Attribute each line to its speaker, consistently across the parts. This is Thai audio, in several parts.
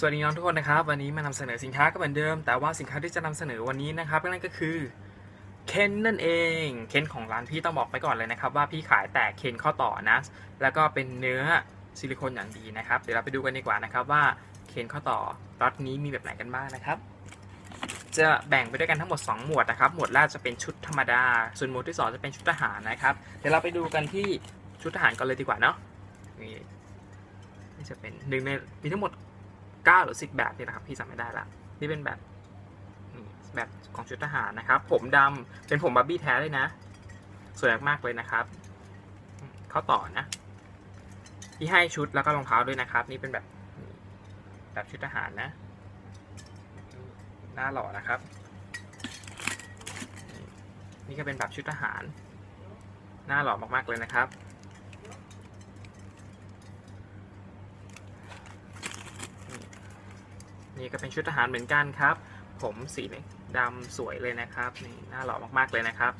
Speaker 1: สวัสดีน้องทุกคนนะครับ วันนี้มานำเสนอสินค้าก็เหมือนเดิม แต่ว่าสินค้าที่จะนำเสนอวันนี้นะครับนั่นก็คือเคนนั่นเองเคนของร้านพี่ต้องบอกไปก่อนเลยนะครับ ว่าพี่ขายแต่เคนข้อต่อนะ แล้วก็เป็นเนื้อซิลิโคนอย่างดีนะครับ เดี๋ยวเราไปดูกันดีกว่านะครับว่าเคนข้อต่อรถนี้มีแบบไหนกันบ้างนะครับ จะแบ่งไปด้วยกันทั้งหมด 2 หมวดนะครับ หมวดแรกจะเป็นชุดธรรมดา ส่วนหมวดที่ 2 จะเป็นชุดทหารนะครับ เดี๋ยวเราไปดูกันที่ชุดทหารก่อนเลยดีกว่าเนาะนี่จะเป็นหนึ่งในมีทั้งหมด 9 หรือ 10 แบบนี่นะครับ พี่จำไม่ได้ละนี่เป็นแบบนี่แบบของชุดทหารนะครับ ผมดำเป็นผมบาร์บี้แท้เลยนะ สวยมากเลยนะครับ เข้าต่อนะที่ให้ชุดแล้วก็รองเท้าด้วยนะครับ นี่เป็นแบบแบบชุดทหารนะหน้าหล่อนะครับ นี่นี่ก็เป็นแบบชุดทหาร หน้าหล่อมากๆเลยนะครับ นี่ก็เป็นชุดทหารเหมือนกันครับ ผมสีดำสวยเลยนะครับนี่น้าหล่อมากๆเลยนะครับ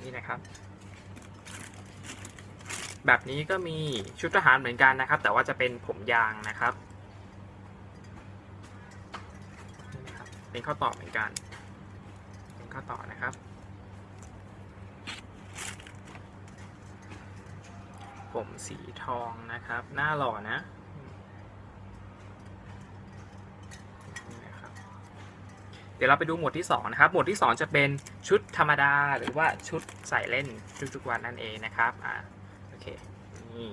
Speaker 1: นี่นะครับ แบบนี้ก็มีชุดทหารเหมือนกันนะครับ แต่ว่าจะเป็นผมยางนะครับนี่นะครับเป็นข้อต่อเหมือนกัน เป็นข้อต่อนะครับ ผมสีทองนะครับ หน้าหล่อนะ นี่นะครับ เดี๋ยวเราไปดูหมวดที่ 2 นะครับ หมวดที่ 2 จะเป็นชุดธรรมดาหรือว่าชุดใส่เล่นทุกๆวันนั่นเองนะครับอ่าโอเคนี่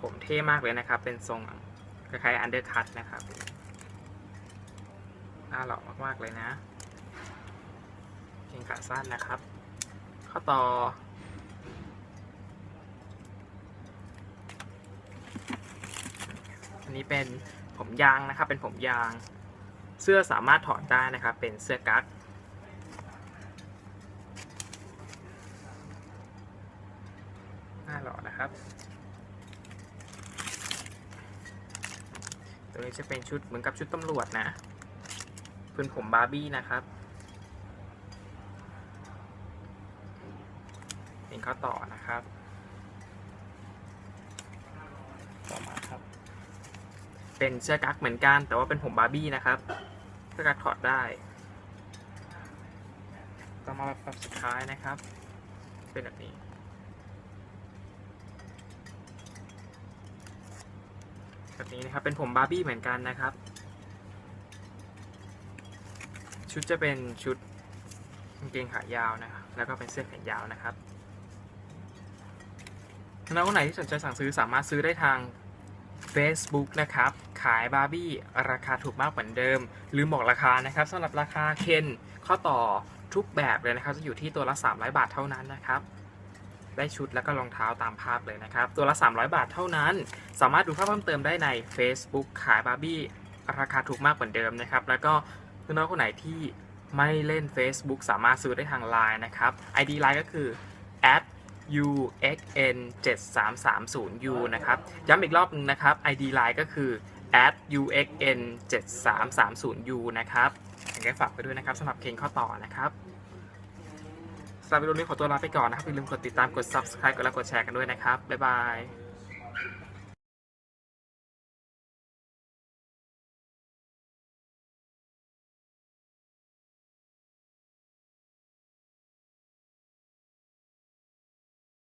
Speaker 1: ผมเท่มากเลยนะครับ เป็นทรงคล้ายๆอันเดอร์คัตนะครับน้าหล่อมากๆเลยนะเกงขาสั้นนะครับ ข้อต่ออันนี้เป็นผมยางนะครับ เป็นผมยาง เสื้อสามารถถอดได้นะครับ เป็นเสื้อกั๊กหน้าหล่อนะครับ ตัวนี้จะเป็นชุดเหมือนกับชุดตำรวจนะเป็นผมบาร์บี้นะครับเป็นข้อต่อนะครับ ต่อมาครับ เป็นเสื้อกั๊กเหมือนกัน แต่ว่าเป็นผมบาร์บี้นะครับเสื้อกั๊กถอดได้ต่อมาแบบสุดท้ายนะครับ เป็นแบบนี้แบบนี้นะครับ เป็นผมบาร์บี้เหมือนกันนะครับ ชุดจะเป็นชุดกางเกงขายาวนะครับ แล้วก็เป็นเสื้อแขนยาวนะครับถ้าน้องคนไหนที่สนใจสั่งซื้อสามารถซื้อได้ทาง Facebook นะครับ ขายบาร์บี้ราคาถูกมากเหมือนเดิม ลืมบอกราคานะครับสำหรับราคาเคนข้อต่อทุกแบบเลยนะครับ จะอยู่ที่ตัวละ 300 บาทเท่านั้นนะครับ ได้ชุดแล้วก็รองเท้าตามภาพเลยนะครับ ตัวละ 300 บาทเท่านั้น สามารถดูภาพเพิ่มเติมได้ใน Facebook ขายบาร์บี้ราคาถูกมากเหมือนเดิมนะครับ แล้วก็น้องคนไหนที่ไม่เล่น Facebook สามารถซื้อได้ทาง Line นะครับ ID Line ก็คือ uxn 7330u นะครับ ย้ำอีกรอบนึงนะครับ ID Line ก็คือ uxn 7330u นะครับยังไงฝากไปด้วยนะครับสำหรับเคนข้อต่อนะครับสำหรับวิดีโอนี้ขอตัวลาไปก่อนนะครับอย่าลืมกดติดตามกด subscribe กดไลค์กดแชร์กันด้วยนะครับ บ๊ายบาย